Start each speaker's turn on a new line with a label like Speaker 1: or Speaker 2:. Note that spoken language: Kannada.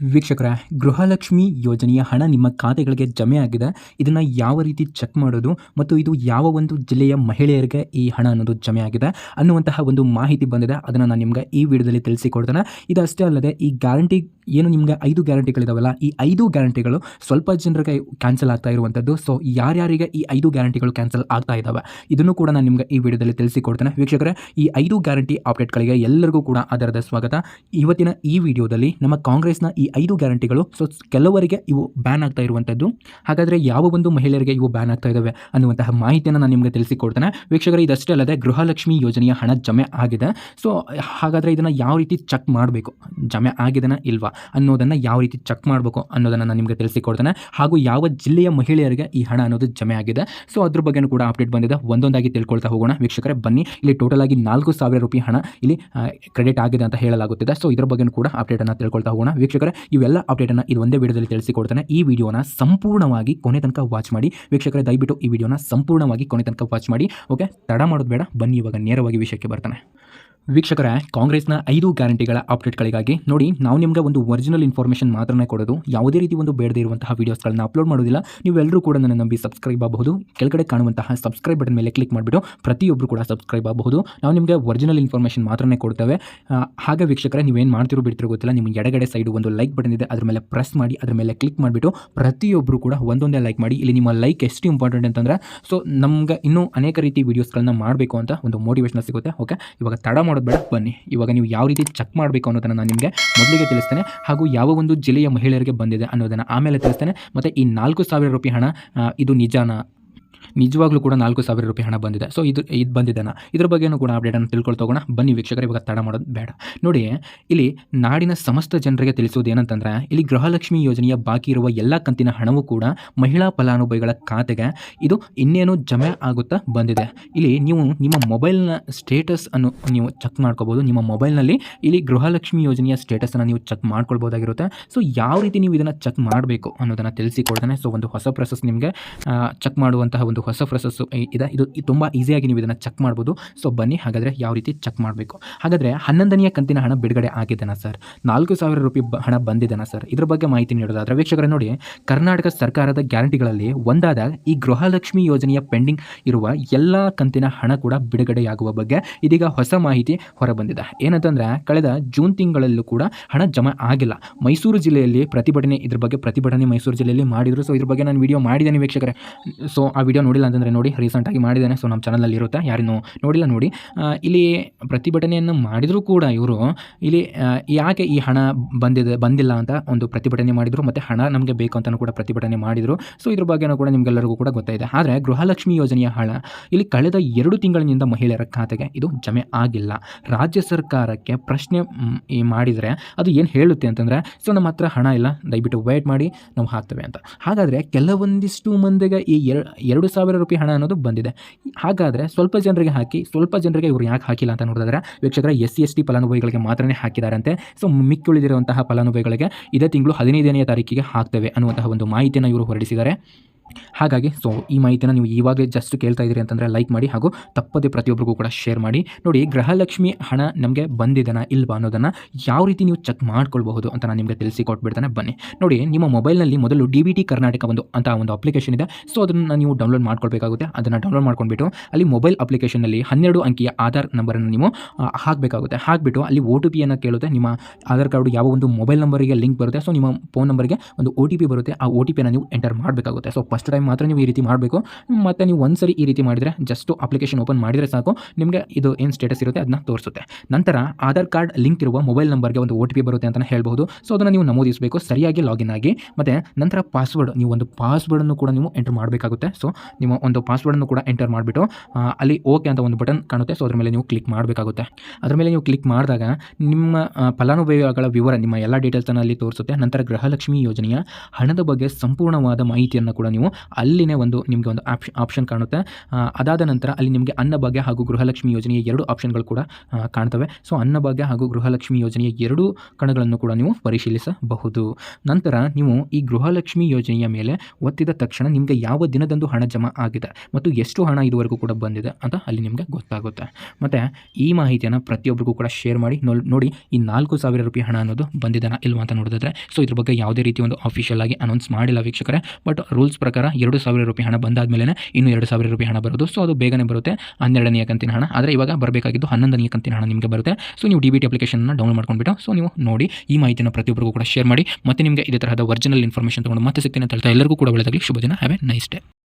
Speaker 1: ವೀಕ್ಷಕರೇ, ಗೃಹಲಕ್ಷ್ಮಿ ಯೋಜನೆಯ ಹಣ ನಿಮ್ಮ ಖಾತೆಗಳಿಗೆ ಜಮೆ ಆಗಿದೆ. ಇದನ್ನು ಯಾವ ರೀತಿ ಚೆಕ್ ಮಾಡೋದು ಮತ್ತು ಇದು ಯಾವ ಒಂದು ಜಿಲ್ಲೆಯ ಮಹಿಳೆಯರಿಗೆ ಈ ಹಣ ಅನ್ನೋದು ಜಮೆ ಆಗಿದೆ ಅನ್ನುವಂತಹ ಒಂದು ಮಾಹಿತಿ ಬಂದಿದೆ. ಅದನ್ನು ನಾನು ನಿಮಗೆ ಈ ವಿಡಿಯೋದಲ್ಲಿ ತಿಳಿಸಿಕೊಡ್ತೇನೆ ಇದು ಅಷ್ಟೇ ಅಲ್ಲದೆ ಈ ಗ್ಯಾರಂಟಿ ಏನು ನಿಮ್ಗೆ ಐದು ಗ್ಯಾರಂಟಿಗಳಿದಾವಲ್ಲ, ಈ ಐದು ಗ್ಯಾರಂಟಿಗಳು ಸ್ವಲ್ಪ ಜನರಿಗೆ ಕ್ಯಾನ್ಸಲ್ ಆಗ್ತಾ ಇರುವಂಥದ್ದು ಸೊ ಯಾರ್ಯಾರಿಗೆ ಈ ಐದು ಗ್ಯಾರಂಟಿಗಳು ಕ್ಯಾನ್ಸಲ್ ಆಗ್ತಾ ಇದ್ದಾವೆ ಇದನ್ನು ಕೂಡ ನಾನು ನಿಮ್ಗೆ ಈ ವಿಡಿಯೋದಲ್ಲಿ ತಿಳಿಸಿಕೊಡ್ತೇನೆ. ವೀಕ್ಷಕರೇ, ಈ ಐದು ಗ್ಯಾರಂಟಿ ಅಪ್ಡೇಟ್ಗಳಿಗೆ ಎಲ್ಲರಿಗೂ ಕೂಡ ಅದರದ ಸ್ವಾಗತ. ಇವತ್ತಿನ ಈ ವಿಡಿಯೋದಲ್ಲಿ ನಮ್ಮ ಕಾಂಗ್ರೆಸ್ನ ಈ ಐದು ಗ್ಯಾರಂಟಿಗಳು ಸೊ ಕೆಲವರಿಗೆ ಇವು ಬ್ಯಾನ್ ಆಗ್ತಾ ಇರುವಂಥದ್ದು ಹಾಗಾದರೆ ಯಾವ ಒಂದು ಮಹಿಳೆಯರಿಗೆ ಇವು ಬ್ಯಾನ್ ಆಗ್ತಾ ಇದ್ದಾವೆ ಅನ್ನುವಂತಹ ಮಾಹಿತಿಯನ್ನು ನಾನು ನಿಮಗೆ ತಿಳಿಸಿಕೊಡ್ತೇನೆ. ವೀಕ್ಷಕರೇ, ಇದಷ್ಟೇ ಅಲ್ಲದೆ ಗೃಹಲಕ್ಷ್ಮಿ ಯೋಜನೆಯ ಹಣ ಜಮೆ ಆಗಿದೆ. ಸೊ ಹಾಗಾದರೆ ಇದನ್ನು ಯಾವ ರೀತಿ ಚೆಕ್ ಮಾಡಬೇಕು? ಜಮೆ ಆಗಿದೆನಾ ಇಲ್ವಾ? ಅನ್ನೋದನ್ನು ಯಾವ ರೀತಿ ಚೆಕ್ ಮಾಡಬೇಕು ಅನ್ನೋದನ್ನು ನಾನು ನಿಮಗೆ ತಿಳಿಸಿಕೊಡ್ತೇನೆ. ಹಾಗೂ ಯಾವ ಜಿಲ್ಲೆಯ ಮಹಿಳೆಯರಿಗೆ ಈ ಹಣ ಅನ್ನೋದು ಜಮೆ ಆಗಿದೆ. ಸೊ ಅದ್ರ ಬಗ್ಗೆನೂ ಕೂಡ ಅಪ್ಡೇಟ್ ಬಂದಿದೆ. ಒಂದೊಂದಾಗಿ ತಿಳ್ಕೊಳ್ತಾ ಹೋಗೋಣ. ವೀಕ್ಷಕರೇ, ಬನ್ನಿ. ಇಲ್ಲಿ ಟೋಟಲ್ ಆಗಿ ನಾಲ್ಕು ಸಾವಿರ ರೂಪಾಯಿ ಹಣ ಇಲ್ಲಿ ಕ್ರೆಡಿಟ್ ಆಗಿದೆ ಅಂತ ಹೇಳಲಾಗುತ್ತಿದೆ. ಸೊ ಇದ್ರ ಬಗ್ಗೆ ಕೂಡ ಅಪ್ಡೇಟನ್ನು ತಿಳ್ಕೊಳ್ತಾ ಹೋಗೋಣ. ವೀಕ್ಷಕರೇ, ಇವೆಲ್ಲ ಅಪ್ಡೇಟನ್ನು ಇದು ಒಂದೇ ವಿಡಿಯೋದಲ್ಲಿ ತಿಳಿಸಿಕೊಡ್ತೇನೆ. ಈ ವಿಡಿಯೋನ ಸಂಪೂರ್ಣವಾಗಿ ಕೊನೆ ತನಕ ವಾಚ್ ಮಾಡಿ. ವೀಕ್ಷಕರೇ, ದಯವಿಟ್ಟು ಈ ವಿಡಿಯೋನ ಸಂಪೂರ್ಣವಾಗಿ ಕೊನೆ ತನಕ ವಾಚ್ ಮಾಡಿ. ಓಕೆ ತಡ ಮಾಡೋದು ಬೇಡ. ಬನ್ನಿ, ಇವಾಗ ನೇರವಾಗಿ ವಿಷಯಕ್ಕೆ ಬರ್ತಾನೆ. ವೀಕ್ಷಕರೇ, ಕಾಂಗ್ರೆಸ್ನ ಐದು ಗ್ಯಾರಂಟಿಗಳ ಅಪ್ಡೇಟ್ಗಳಿಗಾಗಿ ನೋಡಿ, ನಾವು ನಿಮಗೆ ಒಂದು ಒರಿಜಿನಲ್ ಇನ್ಫಾರ್ಮೇಷನ್ ಮಾತ್ರನೇ ಕೊಡೋದು, ಯಾವುದೇ ರೀತಿ ಒಂದು ಬೇಡದೇ ಇರುವಂತಹ ವೀಡಿಯೋಸ್ಗಳನ್ನ ಅಪ್ಲೋಡ್ ಮಾಡೋದಿಲ್ಲ, ನೀವೆಲ್ಲರೂ ಕೂಡ ನನ್ನ ನಂಬಿ ಸಬ್ಸ್ಕ್ರೈಬ್ ಆಗಬಹುದು, ಕೆಳಗಡೆ ಕಾಣುವಂತಹ ಸಬ್ಸ್ಕ್ರೈಬ್ ಬಟನ್ ಮೇಲೆ ಕ್ಲಿಕ್ ಮಾಡಿಬಿಟ್ಟು ಪ್ರತಿಯೊಬ್ಬರು ಕೂಡ ಸಬ್ಸ್ಕ್ರೈಬ್ ಆಗಬಹುದು, ನಾವು ನಿಮಗೆ ಒರಿಜಿನಲ್ ಇನ್ಫಾರ್ಮೇಷನ್ ಮಾತ್ರನೇ ಕೊಡ್ತೇವೆ. ಹಾಗೆ ವೀಕ್ಷಕರೇ, ನೀವೇನು ಮಾಡ್ತಿರೋ ಬಿಡ್ತಿರೋ ಗೊತ್ತಿಲ್ಲ, ನಿಮ್ಮ ಎಡಗಡೆ ಸೈಡ್ ಒಂದು ಲೈಕ್ ಬಟನ್ ಇದೆ, ಅದರ ಮೇಲೆ ಪ್ರೆಸ್ ಮಾಡಿ, ಅದ್ರ ಮೇಲೆ ಕ್ಲಿಕ್ ಮಾಡಿಬಿಟ್ಟು ಪ್ರತಿಯೊಬ್ಬರು ಕೂಡ ಒಂದೊಂದೇ ಲೈಕ್ ಮಾಡಿ, ಇಲ್ಲಿ ನಿಮ್ಮ ಲೈಕ್ ಎಷ್ಟು ಇಂಪಾರ್ಟೆಂಟ್ ಅಂತಂದರೆ ಸೊ ನಮ್ಗೆ ಇನ್ನೂ ಅನೇಕ ರೀತಿ ವೀಡಿಯೋಸ್ಗಳನ್ನ ಮಾಡಬೇಕು ಅಂತ ಒಂದು ಮೋಟಿವೇಶನ್ ಸಿಗುತ್ತೆ ಓಕೆ ಇವಾಗ ತಡ ಮಾಡೋದು ಬೇಡ, ಬನ್ನಿ. ಇವಾಗ ನೀವು ಯಾವ ರೀತಿ ಚೆಕ್ ಮಾಡಬೇಕು ಅನ್ನೋದನ್ನು ನಾನು ನಿಮಗೆ ಮೊದಲಿಗೆ ತಿಳಿಸ್ತೇನೆ. ಹಾಗೂ ಯಾವ ಒಂದು ಜಿಲ್ಲೆಯ ಮಹಿಳೆಯರಿಗೆ ಬಂದಿದೆ ಅನ್ನೋದನ್ನು ಆಮೇಲೆ ತಿಳಿಸ್ತೇನೆ. ಮತ್ತು ಈ ನಾಲ್ಕು ಸಾವಿರ ರೂಪಾಯಿ ಹಣ ಇದು ನಿಜಾನ? ನಿಜವಾಗ್ಲೂ ಕೂಡ ನಾಲ್ಕು ಸಾವಿರ ರೂಪಾಯಿ ಹಣ ಬಂದಿದೆ. ಸೊ ಇದು ಇದು ಬಂದಿದ್ದಾನ ಇದ್ರ ಬಗ್ಗೆನೂ ಕೂಡ ಅಪ್ಡೇಟನ್ನು ಅನ್ನು ತಿಳ್ಕೊಳ್ತೋಗೋಣ ಬನ್ನಿ ವೀಕ್ಷಕರು, ಇವಾಗ ತಡ ಮಾಡೋದು ಬೇಡ. ನೋಡಿ, ಇಲ್ಲಿ ನಾಡಿನ ಸಮಸ್ತ ಜನರಿಗೆ ತಿಳಿಸೋದು ಏನಂತಂದ್ರೆ, ಇಲ್ಲಿ ಗೃಹಲಕ್ಷ್ಮಿ ಯೋಜನೆಯ ಬಾಕಿ ಇರುವ ಎಲ್ಲ ಕಂತಿನ ಹಣವೂ ಕೂಡ ಮಹಿಳಾ ಫಲಾನುಭವಿಗಳ ಖಾತೆಗೆ ಇದು ಇನ್ನೇನು ಜಮೆ ಆಗುತ್ತಾ ಬಂದಿದೆ. ಇಲ್ಲಿ ನೀವು ನಿಮ್ಮ ಮೊಬೈಲ್ನ ಸ್ಟೇಟಸ್ ಅನ್ನು ನೀವು ಚೆಕ್ ಮಾಡ್ಕೋಬೋದು. ನಿಮ್ಮ ಮೊಬೈಲ್ನಲ್ಲಿ ಇಲ್ಲಿ ಗೃಹಲಕ್ಷ್ಮಿ ಯೋಜನೆಯ ಸ್ಟೇಟಸನ್ನು ನೀವು ಚೆಕ್ ಮಾಡ್ಕೊಳ್ಬೋದಾಗಿರುತ್ತೆ. ಸೊ ಯಾವ ರೀತಿ ನೀವು ಇದನ್ನು ಚೆಕ್ ಮಾಡಬೇಕು ಅನ್ನೋದನ್ನು ತಿಳಿಸಿಕೊಡ್ತಾನೆ ಸೊ ಒಂದು ಹೊಸ ಪ್ರೊಸೆಸ್ ನಿಮಗೆ ಚೆಕ್ ಮಾಡುವಂತಹ ಒಂದು ಹೊಸ ಪ್ರೊಸೆಸ್ಸು ಇದೆ. ಇದು ತುಂಬ ಈಸಿಯಾಗಿ ನೀವು ಇದನ್ನು ಚೆಕ್ ಮಾಡ್ಬೋದು. ಸೊ ಬನ್ನಿ, ಹಾಗಾದರೆ ಯಾವ ರೀತಿ ಚೆಕ್ ಮಾಡಬೇಕು. ಹಾಗಾದರೆ ಹನ್ನೊಂದನೆಯ ಕಂತಿನ ಹಣ ಬಿಡುಗಡೆ ಆಗಿದ್ದಾನೆ ಸರ್? ನಾಲ್ಕು ಸಾವಿರ ರೂಪಾಯಿ ಹಣ ಬಂದಿದ್ದಾನೆ ಸರ್? ಇದ್ರ ಬಗ್ಗೆ ಮಾಹಿತಿ ನೀಡೋದಾದ್ರೆ ವೀಕ್ಷಕರೇ ನೋಡಿ, ಕರ್ನಾಟಕ ಸರ್ಕಾರದ ಗ್ಯಾರಂಟಿಗಳಲ್ಲಿ ಒಂದಾದ ಈ ಗೃಹಲಕ್ಷ್ಮಿ ಯೋಜನೆಯ ಪೆಂಡಿಂಗ್ ಇರುವ ಎಲ್ಲ ಕಂತಿನ ಹಣ ಕೂಡ ಬಿಡುಗಡೆಯಾಗುವ ಬಗ್ಗೆ ಇದೀಗ ಹೊಸ ಮಾಹಿತಿ ಹೊರಬಂದಿದೆ. ಏನಂತಂದ್ರೆ, ಕಳೆದ ಜೂನ್ ತಿಂಗಳಲ್ಲೂ ಕೂಡ ಹಣ ಜಮಾ ಆಗಿಲ್ಲ. ಮೈಸೂರು ಜಿಲ್ಲೆಯಲ್ಲಿ ಪ್ರತಿಭಟನೆ, ಇದ್ರ ಬಗ್ಗೆ ಪ್ರತಿಭಟನೆ ಮೈಸೂರು ಜಿಲ್ಲೆಯಲ್ಲಿ ಮಾಡಿದ್ರು. ಸೊ ಇದ್ರ ಬಗ್ಗೆ ನಾನು ವಿಡಿಯೋ ಮಾಡಿದ್ದೇನೆ ವೀಕ್ಷಕರೇ. ಸೊ ಆ ವಿಡಿಯೋ ನೋಡಿಲ್ಲ ಅಂತಂದರೆ ನೋಡಿ ರೀಸೆಂಟಾಗಿ ಮಾಡಿದ್ದೇನೆ ಸೊ ನಮ್ಮ ಚಾನಲಲ್ಲಿ ಇರುತ್ತೆ, ಯಾರನ್ನು ನೋಡಿಲ್ಲ ನೋಡಿ. ಇಲ್ಲಿ ಪ್ರತಿಭಟನೆಯನ್ನು ಮಾಡಿದರೂ ಕೂಡ ಇವರು, ಇಲ್ಲಿ ಯಾಕೆ ಈ ಹಣ ಬಂದಿದೆ, ಬಂದಿಲ್ಲ ಅಂತ ಒಂದು ಪ್ರತಿಭಟನೆ ಮಾಡಿದರು, ಮತ್ತು ಹಣ ನಮಗೆ ಬೇಕು ಅಂತಲೂ ಕೂಡ ಪ್ರತಿಭಟನೆ ಮಾಡಿದರು. ಸೊ ಇದ್ರ ಬಗ್ಗೆನೂ ಕೂಡ ನಿಮಗೆಲ್ಲರಿಗೂ ಕೂಡ ಗೊತ್ತಾಯಿದೆ ಆದರೆ ಗೃಹಲಕ್ಷ್ಮಿ ಯೋಜನೆಯ ಹಣ, ಇಲ್ಲಿ ಕಳೆದ ಎರಡು ತಿಂಗಳಿನಿಂದ ಮಹಿಳೆಯರ ಖಾತೆಗೆ ಇದು ಜಮೆ ಆಗಿಲ್ಲ. ರಾಜ್ಯ ಸರ್ಕಾರಕ್ಕೆ ಪ್ರಶ್ನೆ ಮಾಡಿದರೆ ಅದು ಏನು ಹೇಳುತ್ತೆ ಅಂತಂದರೆ ಸೊ ನಮ್ಮ ಹತ್ರ ಹಣ ಇಲ್ಲ, ದಯವಿಟ್ಟು ವೇಟ್ ಮಾಡಿ, ನಾವು ಹಾಕ್ತೇವೆ ಅಂತ. ಹಾಗಾದರೆ ಕೆಲವೊಂದಿಷ್ಟು ಮಂದಿಗೆ ಈ ಎರಡು ಸಾವಿರ ರೂಪಾಯಿ ಹಣ ಅನ್ನೋದು ಬಂದಿದೆ. ಹಾಗಾದರೆ ಸ್ವಲ್ಪ ಜನರಿಗೆ ಹಾಕಿ, ಸ್ವಲ್ಪ ಜನರಿಗೆ ಇವರು ಯಾಕೆ ಹಾಕಿಲ್ಲ ಅಂತ ನೋಡಿದ್ರೆ ವೀಕ್ಷಕರ, ಎಸ್ ಸಿ ಎಸ್ ಟಿ ಫಲಾನುಭವಿಗಳಿಗೆ ಮಾತ್ರನೇ ಹಾಕಿದಾರಂತೆ. ಸೊ ಮಿಕ್ಕುಳಿದಿರುವಂತಹ ಫಲಾನುಭವಿಗಳಿಗೆ ಇದೇ ತಿಂಗಳು ಹದಿನೈದನೇ ತಾರೀಕಿಗೆ ಹಾಕ್ತೇವೆ ಅನ್ನುವಂತಹ ಒಂದು ಮಾಹಿತಿಯನ್ನು ಇವರು ಹೊರಡಿಸಿದ್ದಾರೆ. ಹಾಗಾಗಿ ಸೊ ಈ ಮಾಹಿತಿನ ನೀವು ಇವಾಗಲೇ ಜಸ್ಟ್ ಕೇಳ್ತಾ ಇದ್ದೀರಿ ಅಂತಂದರೆ ಲೈಕ್ ಮಾಡಿ ಹಾಗೂ ತಪ್ಪದೇ ಪ್ರತಿಯೊಬ್ಬರಿಗೂ ಕೂಡ ಶೇರ್ ಮಾಡಿ. ನೋಡಿ, ಗೃಹಲಕ್ಷ್ಮಿ ಹಣ ನಮಗೆ ಬಂದಿದೆನಾ ಇಲ್ವಾ ಅನ್ನೋದನ್ನು ಯಾವ ರೀತಿ ನೀವು ಚೆಕ್ ಮಾಡ್ಕೊಳ್ಬಹುದು ಅಂತ ನಾನು ನಿಮಗೆ ತಿಳಿಸಿ ಕೊಟ್ಬಿಡ್ತಾನೆ ಬನ್ನಿ. ನೋಡಿ, ನಿಮ್ಮ ಮೊಬೈಲ್ನಲ್ಲಿ ಮೊದಲು ಡಿ ಬಿ ಟಿ ಕರ್ನಾಟಕ ಒಂದು ಅಂತ ಒಂದು ಅಪ್ಲಿಕೇಶನ್ ಇದೆ. ಸೊ ಅದನ್ನು ನೀವು ಡೌನ್ಲೋಡ್ ಮಾಡ್ಕೊಳ್ಬೇಕಾಗುತ್ತೆ. ಅದನ್ನು ಡೌನ್ಲೋಡ್ ಮಾಡ್ಕೊಂಡ್ಬಿಟ್ಟು ಅಲ್ಲಿ ಮೊಬೈಲ್ ಅಪ್ಲಿಕೇಶನಲ್ಲಿ ಹನ್ನೆರಡು ಅಂಕಿಯ ಆಧಾರ್ ನಂಬರನ್ನು ನೀವು ಹಾಕಬೇಕಾಗುತ್ತೆ. ಹಾಕಿಬಿಟ್ಟು ಅಲ್ಲಿ ಓ ಟಿ ಪಿಯನ್ನು ಕೇಳುತ್ತೆ. ನಿಮ್ಮ ಆಧಾರ್ ಕಾರ್ಡು ಯಾವ ಒಂದು ಮೊಬೈಲ್ ನಂಬರಿಗೆ ಲಿಂಕ್ ಬರುತ್ತೆ. ಸೊ ನಿಮ್ಮ ಫೋನ್ ನಂಬರ್ಗೆ ಒಂದು ಒ ಟಿ ಪಿ ಬರುತ್ತೆ. ಆ ಒ ಟಿ ಪಿಯನ್ನು ನೀವು ಎಂಟರ್ ಮಾಡಬೇಕಾಗುತ್ತೆ. ಸೊ ಫಸ್ಟ್ ಟೈಮ್ ಮಾತ್ರ ನೀವು ಈ ರೀತಿ ಮಾಡಬೇಕು. ಮತ್ತು ನೀವು ಒಂದು ಸರಿ ಈ ರೀತಿ ಮಾಡಿದರೆ ಜಸ್ಟ್ ಅಪ್ಲಿಕೇಶನ್ ಓಪನ್ ಮಾಡಿದರೆ ಸಾಕು. ನಿಮಗೆ ಇದು ಏನು ಸ್ಟೇಟಸ್ ಇರುತ್ತೆ ಅದನ್ನ ತೋರಿಸುತ್ತೆ. ನಂತರ ಆಧಾರ್ ಕಾರ್ಡ್ ಲಿಂಕ್ ಇರುವ ಮೊಬೈಲ್ ನಂಬರ್ಗೆ ಒಂದು ಒ ಟಿ ಪಿ ಬರುತ್ತೆ ಅಂತಲೇ ಹೇಳ್ಬೋದು ಸೊ ಅದನ್ನು ನೀವು ನಮೂದಿಸಬೇಕು. ಸರಿಯಾಗಿ ಲಾಗಿನ್ ಆಗಿ. ಮತ್ತು ನಂತರ ಪಾಸ್ವರ್ಡ್ ನೀವು ಒಂದು ಪಾಸ್ವರ್ಡನ್ನು ಕೂಡ ನೀವು ಎಂಟರ್ ಮಾಡಬೇಕಾಗುತ್ತೆ. ಸೊ ನಿಮ್ಮ ಒಂದು ಪಾಸ್ವರ್ಡನ್ನು ಕೂಡ ಎಂಟರ್ ಮಾಡಿಬಿಟ್ಟು ಅಲ್ಲಿ ಓಕೆ ಅಂತ ಒಂದು ಬಟನ್ ಕಾಣುತ್ತೆ. ಸೊ ಅದ್ರ ಮೇಲೆ ನೀವು ಕ್ಲಿಕ್ ಮಾಡಬೇಕಾಗುತ್ತೆ. ಅದ್ರ ಮೇಲೆ ನೀವು ಕ್ಲಿಕ್ ಮಾಡಿದಾಗ ನಿಮ್ಮ ಫಲಾನುಭವಿಗಳ ವಿವರ, ನಿಮ್ಮ ಎಲ್ಲ ಡೀಟೇಲ್ಸನ್ನು ಅಲ್ಲಿ ತೋರಿಸುತ್ತೆ. ನಂತರ ಗೃಹಲಕ್ಷ್ಮಿ ಯೋಜನೆಯ ಹಣದ ಬಗ್ಗೆ ಸಂಪೂರ್ಣವಾದ ಮಾಹಿತಿಯನ್ನು ಕೂಡ ನೀವು ನೀವು ಅಲ್ಲಿನೇ ಒಂದು ನಿಮಗೆ ಒಂದು ಆಪ್ಷನ್ ಆಪ್ಷನ್ ಕಾಣುತ್ತೆ. ಅದಾದ ನಂತರ ಅಲ್ಲಿ ನಿಮಗೆ ಅನ್ನಭಾಗ್ಯ ಹಾಗೂ ಗೃಹಲಕ್ಷ್ಮಿ ಯೋಜನೆಯ ಎರಡು ಆಪ್ಷನ್ಗಳು ಕೂಡ ಕಾಣ್ತವೆ. ಸೊ, ಅನ್ನಭಾಗ್ಯ ಹಾಗೂ ಗೃಹಲಕ್ಷ್ಮಿ ಯೋಜನೆಯ ಎರಡು ಕಣಗಳನ್ನು ಕೂಡ ನೀವು ಪರಿಶೀಲಿಸಬಹುದು. ನಂತರ ನೀವು ಈ ಗೃಹಲಕ್ಷ್ಮಿ ಯೋಜನೆಯ ಮೇಲೆ ಒತ್ತಿದ ತಕ್ಷಣ ನಿಮಗೆ ಯಾವ ದಿನದಂದು ಹಣ ಜಮಾ ಆಗಿದೆ ಮತ್ತು ಎಷ್ಟು ಹಣ ಇದುವರೆಗೂ ಕೂಡ ಬಂದಿದೆ ಅಂತ ಅಲ್ಲಿ ನಿಮಗೆ ಗೊತ್ತಾಗುತ್ತೆ. ಮತ್ತು ಈ ಮಾಹಿತಿಯನ್ನು ಪ್ರತಿಯೊಬ್ಬರಿಗೂ ಕೂಡ ಶೇರ್ ಮಾಡಿ ನೋಡಿ ಈ ನಾಲ್ಕು ಸಾವಿರ ರೂಪಾಯಿ ಹಣ ಅನ್ನೋದು ಬಂದಿದ್ದಾನ ಇಲ್ವಾ ಅಂತ ನೋಡಿದ್ರೆ ಸೊ, ಇದ್ರ ಬಗ್ಗೆ ಯಾವುದೇ ರೀತಿ ಒಂದು ಅಫಿಷಿಯಲ್ ಆಗಿ ಅನೌನ್ಸ್ ಮಾಡಿಲ್ಲ ವೀಕ್ಷಕರೇ. ಬಟ್ ರೂಲ್ಸ್ ಪ್ರಕಾರ ಎರಡು ಸಾವಿರ ರೂಪಾಯಿ ಹಣ ಬಂದಾದ್ಮೇಲೆ ಇನ್ನೂ ಎರಡು ಸಾವಿರ ರೂಪಾಯಿ ಹಣ ಬರೋದು. ಸೊ ಅದು ಬೇಗನೆ ಬರುತ್ತೆ. ಹನ್ನೆರಡನೇ ಕಂತಿನ ಹಣ. ಆದರೆ ಇವಾಗ ಬರಬೇಕಾಗಿದ್ದು ಹನ್ನೊಂದನೇ ಕಂತಿನ ಹಣ ನಿಮಗೆ ಬರುತ್ತೆ. ಸೊ ನೀವು ಡಿ ಬಿ ಟಿ ಅಪ್ಲಿಕೇಶನ್ನ ಡೌನ್ಲೋಡ್ ಮಾಡ್ಕೊಂಡ್ಬಿಟ್ಟು ಸೊ ನೀವು ನೋಡಿ ಈ ಮಾಹಿತಿಯನ್ನು ಪ್ರತಿಯೊಬ್ಬರಿಗೂ ಕೂಡ ಶೇರ್ ಮಾಡಿ. ಮತ್ತೆ ನಿಮಗೆ ಇದೇ ತರಹದ ಒರಿಜಿನಲ್ ಇನ್ಫಾರ್ಮೇಷನ್ ತೊಗೊಂಡು ಮತ್ತೆ ಸಿಗ್ತೀನಿ ಅಂತ ಹೇಳ್ತಾ ಎಲ್ಲರಿಗೂ ಕೂಡ ಒಳ್ಳೆಯದಾಗಲಿ ಶುಭ ದಿನ. Have A nice day